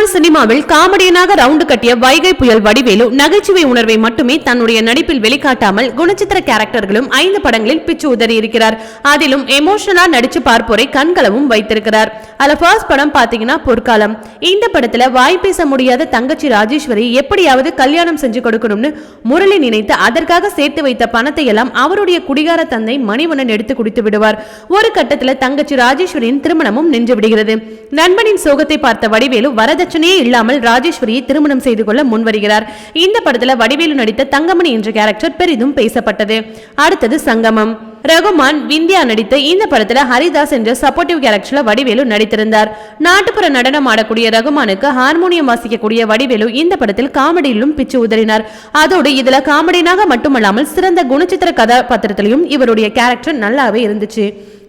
தமிழ் சினிமாவில் காமெடியனாக ரவுண்டு கட்டிய வைகை புயல் வடிவேலு நகைச்சுவை உணர்வை மட்டுமே தன்னுடைய நடிப்பில் வெளிக்காட்டாமல் குணச்சித்திர கேரக்டர்களும் ஐந்து படங்களில் பிச்சு உதறி இருக்கிறார். அதிலும் எமோஷனலா நடிச்சு பார்ப்போரை கண்களவும் வைத்திருக்கிறார். அதுல ஃபர்ஸ்ட் படம் பாத்தீங்கன்னா பொற்காலம். இந்த படத்துல வாய் பேச முடியாத தங்கச்சி ராஜேஸ்வரி எப்படியாவது கல்யாணம் செஞ்சு கொடுக்கணும்னு முரளி நினைத்து அதற்காக சேர்த்து வைத்த பணத்தை எல்லாம் அவருடைய குடிகார தந்தை மணிவண்ணன் எடுத்து குடித்து விடுவார். ஒரு கட்டத்துல தங்கச்சி ராஜேஸ்வரியின் திருமணமும் நின்று விடுகிறது. நண்பனின் சோகத்தை பார்த்த வடிவேலு பிரச்சனையே இல்லாமல் ராஜேஸ்வரியை திருமணம் செய்து கொள்ள முன்வருகிறார். இந்த படத்துல வடிவேலு நடித்த தங்கமணி என்ற கேரக்டர் பெரிதும் பேசப்பட்டது. அடுத்தது சங்கமம். ரகுமான் விந்தியா நடித்த இந்த படத்துல ஹரிதாஸ் என்ற சப்போர்ட்டிவ் கேரக்டர்ல வடிவேலு நடித்திருந்தார். நாட்டுப்புற நடனம் ஆடக்கூடிய ரகுமானுக்கு ஹார்மோனியம் வாசிக்கக்கூடிய வடிவேலு இந்த படத்தில் காமெடியிலும் பிச்சு உதறினார். அதோடு இதுல காமெடியனாக மட்டுமல்லாமல் சிறந்த குணச்சித்திர கதாபாத்திரத்திலையும் இவருடைய கேரக்டர் நல்லாவே இருந்துச்சு.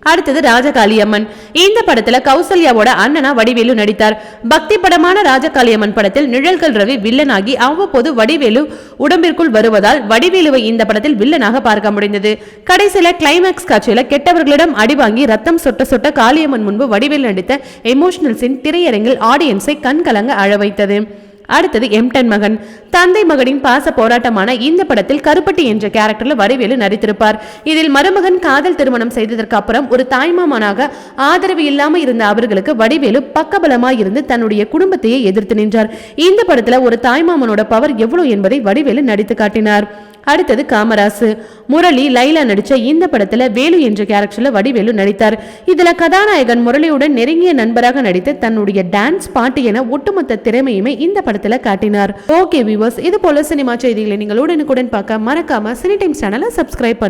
அடுத்தது ராஜகாளியம்மன். இந்த படத்துல கௌசல்யாவோட அண்ணனா வடிவேலு நடித்தார். பக்தி படமான ராஜகாளியம்மன் படத்தில் நிழல்கள் ரவி வில்லனாகி அவ்வப்போது வடிவேலு உடம்பிற்குள் வருவதால் வடிவேலுவை இந்த படத்தில் வில்லனாக பார்க்க முடிந்தது. கடைசியில கிளைமேக்ஸ் காட்சியில கெட்டவர்களிடம் அடிவாங்கி ரத்தம் சொட்ட சொட்ட காளியம்மன் முன்பு வடிவேலு நடித்த எமோஷனல் சீன் திரையரங்கில் ஆடியன்ஸை கண்கலங்க அழ வைத்தது அடுத்தது எம் டென் மகன். தந்தை மகனின் பாச போராட்டமான இந்த படத்தில் கருப்பட்டி என்ற கேரக்டர்ல வடிவேலு நடித்திருப்பார். இதில் மருமகன் காதல் திருமணம் செய்ததற்கு அப்புறம் ஒரு தாய்மாமனாக ஆதரவு இல்லாம இருந்த அவர்களுக்கு வடிவேலு பக்கபலமாய் இருந்து தன்னுடைய குடும்பத்தையே எதிர்த்து நின்றார். இந்த படத்துல ஒரு தாய்மாமனோட பவர் எவ்வளவு என்பதை வடிவேலு நடித்து காட்டினார். அடுத்தது காமராசு. முரளி லைலா நடிச்ச இந்த படத்துல வேலு என்ற கேரக்டர்ல வடிவேலு நடித்தார். இதுல கதாநாயகன் முரளியுடன் நெருங்கிய நண்பராக நடித்து தன்னுடைய டான்ஸ் பாட்டு என ஒட்டுமொத்த திறமையுமே இந்த படத்துல காட்டினார். ஓகே வியூவர்ஸ் இது போல சினிமா செய்திகளை நீங்கள் உடனுக்குடன் பார்க்க மறக்காம சினி டைம் சேனலை சப்ஸ்கிரைப் பண்ணுங்க